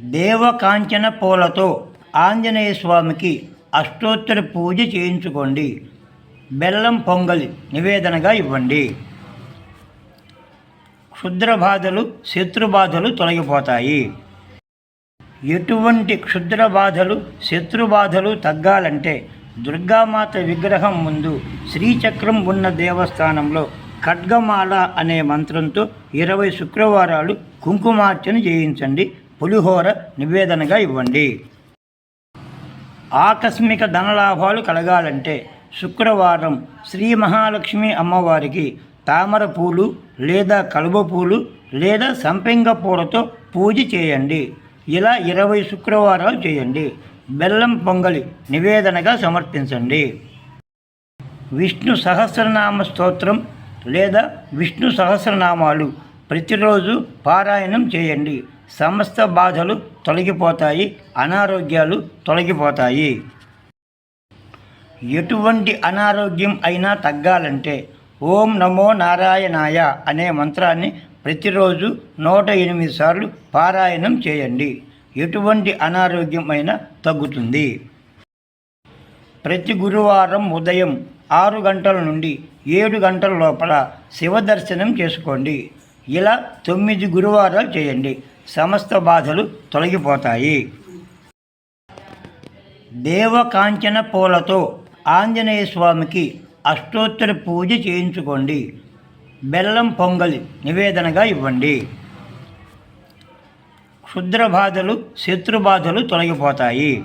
దేవకాంచన పూలతో ఆంజనేయ స్వామికి అష్టోత్తర పూజ చేయించుకోండి. బెల్లం పొంగలి నివేదనగా ఇవ్వండి. క్షుద్ర బాధలు తొలగిపోతాయి. ఎటువంటి క్షుద్ర బాధలు తగ్గాలంటే దుర్గామాత విగ్రహం ముందు శ్రీచక్రం ఉన్న దేవస్థానంలో ఖడ్గమాల అనే మంత్రంతో ఇరవై శుక్రవారాలు కుంకుమార్చన చేయించండి. పులిహోర నివేదనగా ఇవ్వండి. ఆకస్మిక ధనలాభాలు కలగాలంటే శుక్రవారం శ్రీ మహాలక్ష్మి అమ్మవారికి తామర పూలు లేదా కలువ పూలు లేదా సంపెంగ పూలతో పూజ చేయండి. ఇలా ఇరవై శుక్రవారాలు చేయండి. బెల్లం పొంగలి నివేదనగా సమర్పించండి. విష్ణు సహస్రనామ స్తోత్రం లేదా విష్ణు సహస్రనామాలు ప్రతిరోజు పారాయణం చేయండి. సమస్త బాధలు తొలగిపోతాయి అనారోగ్యాలు తొలగిపోతాయి. ఎటువంటి అనారోగ్యం అయినా తగ్గాలంటే ఓం నమో నారాయణాయ అనే మంత్రాన్ని ప్రతిరోజు నూట ఎనిమిది సార్లు పారాయణం చేయండి. ఎటువంటి అనారోగ్యం అయినా తగ్గుతుంది. ప్రతి గురువారం ఉదయం ఆరు గంటల నుండి ఏడు గంటల లోపల శివ దర్శనం చేసుకోండి. ఇలా తొమ్మిది గురువారాలు చేయండి. సమస్త బాధలు తొలగిపోతాయి. దేవకాంచన పూలతో ఆంజనేయ స్వామికి అష్టోత్తర పూజ చేయించుకోండి. బెల్లం పొంగలి నివేదనగా ఇవ్వండి. క్షుద్ర బాధలు శత్రు బాధలు తొలగిపోతాయి.